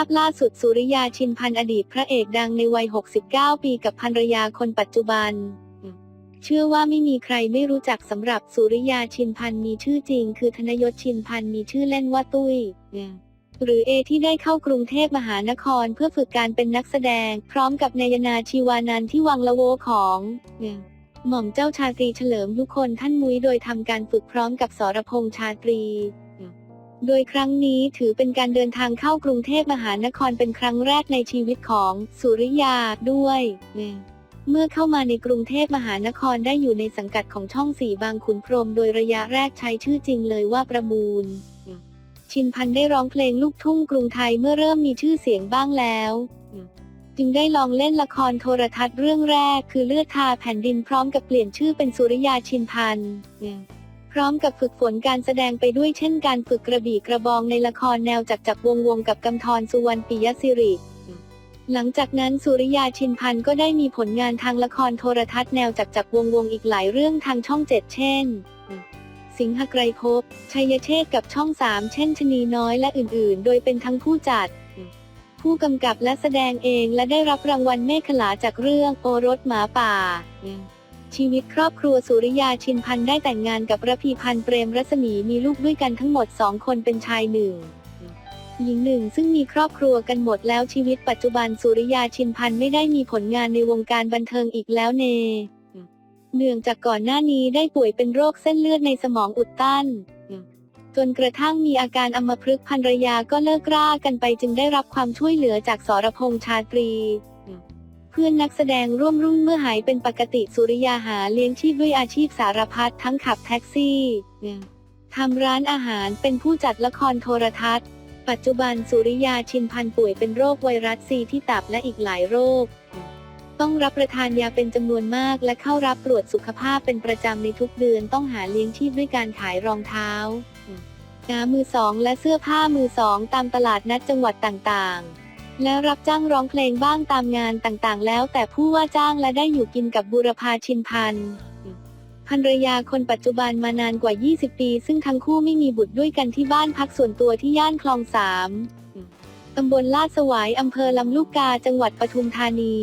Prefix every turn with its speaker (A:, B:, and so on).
A: าพล่าสุดสุริยาชินพันธ์อดีตพระเอกดังในวัย 69 ปีกับภรรยาคนปัจจุบัน เชื่อว่าไม่มีใครไม่รู้จักสำหรับสุริยาชินพันธ์มีชื่อจริง คือธนยศชินพันธ์มีชื่อเล่นว่าตุ้ยหรือเอที่ได้เข้ากรุงเทพมหานครเพื่อฝึกการเป็นนักแสดง พร้อมกับนายนาชีวานันที่วังละโวของหม่อมเจ้าชาตรีเฉลิมยุคนท่านมุ้ยโดยทำการฝึกพร้อมกับสรพงษ์ชาตรี โดยครั้งนี้ถือเป็นการเดินทางเข้ากรุงเทพมหานครเป็นครั้งแรกในชีวิตของสุริยาด้วย เมื่อเข้ามาในกรุงเทพมหานครได้อยู่ในสังกัดของช่องสีบางขุนพรหมโดยระยะแรกใช้ชื่อจริงเลยว่าประมูล ชินพันธ์ได้ร้องเพลงลูกทุ่งกรุงไทยเมื่อเริ่มมีชื่อเสียงบ้างแล้วจึงได้ลองเล่นละครโทรทัศน์เรื่องแรก คือเลือดทาแผ่นดินพร้อมกับเปลี่ยนชื่อเป็นสุริยาชินพันธ์ พร้อมกับฝึกฝนการแสดงไปด้วยเช่นการฝึกกระบี่กระบองในละครแนวจักรจักรวงศ์วงศ์กับกำธรสุวรรณปิยสิริ หลังจากนั้นสุริยาชินพันธ์ก็ได้มีผลงานทางละครโทรทัศน์แนวจักรจักรวงศ์วงศ์อีกหลายเรื่องทางช่องเจ็ดเช่น สิงหไกรภพชัยเชษฐ์กับช่องสามเช่นชะนีน้อยและอื่นๆ โดยเป็นทั้งผู้จัด ผู้กำกับและแสดงเองและได้รับรางวัลเมฆขลาจากเรื่องโอรสหมาป่า ชีวิตครอบครัวสุริยาชินพันธ์ได้แต่งงานกับระพีพันธ์เปรมรัศมีมีลูกด้วยกันทั้งหมดสองคนเป็นชายหนึ่งหญิงหนึ่งซึ่งมีครอบครัวกันหมดแล้วชีวิตปัจจุบันสุริยาชินพันธ์ไม่ได้มีผลงานในวงการบันเทิงอีกแล้วเน เนื่องจากก่อนหน้านี้ได้ป่วยเป็นโรคเส้นเลือดในสมองอุดตัน จนกระทั่งมีอาการอัมพฤกษ์ภรรยาก็เลิกรากันไปจึงได้รับความช่วยเหลือจากสรพงษ์ชาตรี เพื่อนนักแสดงร่วมรุ่นเมื่อหายเป็นปกติสุริยาหาเลี้ยงชีพด้วยอาชีพสารพัดทั้งขับแท็กซี่ ทำร้านอาหารเป็นผู้จัดละครโทรทัศน์ ปัจจุบันสุริยาชินพันป่วยเป็นโรคไวรัสซีที่ตับและอีกหลายโรค ต้องรับประทานยาเป็นจำนวนมากและเข้ารับตรวจสุขภาพเป็นประจำในทุกเดือนต้องหาเลี้ยงชีพด้วยการขายรองเท้าหามือสองและเสื้อผ้ามือสองตามตลาดนัดจังหวัดต่างๆ และรับจ้างร้องเพลงบ้างตามงานต่างๆ แล้วแต่ผู้ว่าจ้างและได้อยู่กินกับบุรพาชินพันธ์ภรรยาคนปัจจุบันมานานกว่า 20 ปี ซึ่งทั้งคู่ไม่มีบุตรด้วยกันที่บ้านพักส่วนตัวที่ย่านคลองสามตำบลลาดสวายอำเภอลำลูกกาจังหวัดปทุมธานี